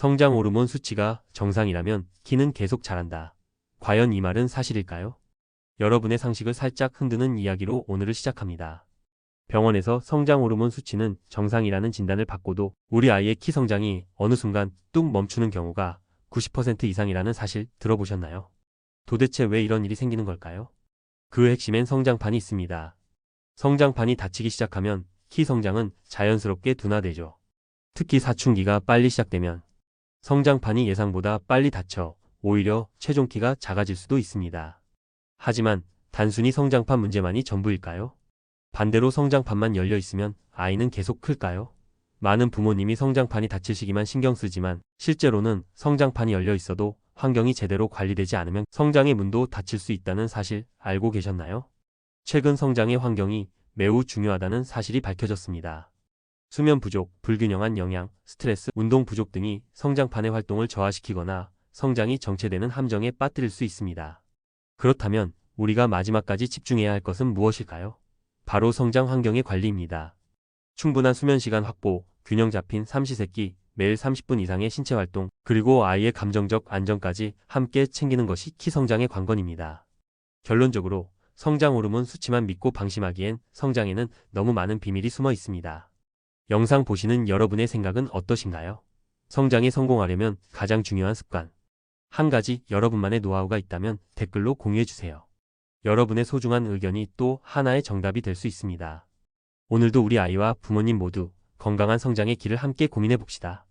성장 호르몬 수치가 정상이라면 키는 계속 자란다. 과연 이 말은 사실일까요? 여러분의 상식을 살짝 흔드는 이야기로 오늘을 시작합니다. 병원에서 성장 호르몬 수치는 정상이라는 진단을 받고도 우리 아이의 키 성장이 어느 순간 뚝 멈추는 경우가 90% 이상이라는 사실 들어보셨나요? 도대체 왜 이런 일이 생기는 걸까요? 그 핵심엔 성장판이 있습니다. 성장판이 닫히기 시작하면 키 성장은 자연스럽게 둔화되죠. 특히 사춘기가 빨리 시작되면 성장판이 예상보다 빨리 닫혀 오히려 최종 키가 작아질 수도 있습니다. 하지만 단순히 성장판 문제만이 전부일까요? 반대로 성장판만 열려 있으면 아이는 계속 클까요? 많은 부모님이 성장판이 닫힐 시기만 신경 쓰지만 실제로는 성장판이 열려 있어도 환경이 제대로 관리되지 않으면 성장의 문도 닫힐 수 있다는 사실 알고 계셨나요? 최근 성장의 환경이 매우 중요하다는 사실이 밝혀졌습니다. 수면 부족, 불균형한 영양, 스트레스, 운동 부족 등이 성장판의 활동을 저하시키거나 성장이 정체되는 함정에 빠뜨릴 수 있습니다. 그렇다면 우리가 마지막까지 집중해야 할 것은 무엇일까요? 바로 성장 환경의 관리입니다. 충분한 수면 시간 확보, 균형 잡힌 삼시세끼, 매일 30분 이상의 신체 활동, 그리고 아이의 감정적 안정까지 함께 챙기는 것이 키 성장의 관건입니다. 결론적으로 성장 호르몬 수치만 믿고 방심하기엔 성장에는 너무 많은 비밀이 숨어 있습니다. 영상 보시는 여러분의 생각은 어떠신가요? 성장에 성공하려면 가장 중요한 습관. 한 가지 여러분만의 노하우가 있다면 댓글로 공유해주세요. 여러분의 소중한 의견이 또 하나의 정답이 될 수 있습니다. 오늘도 우리 아이와 부모님 모두 건강한 성장의 길을 함께 고민해 봅시다.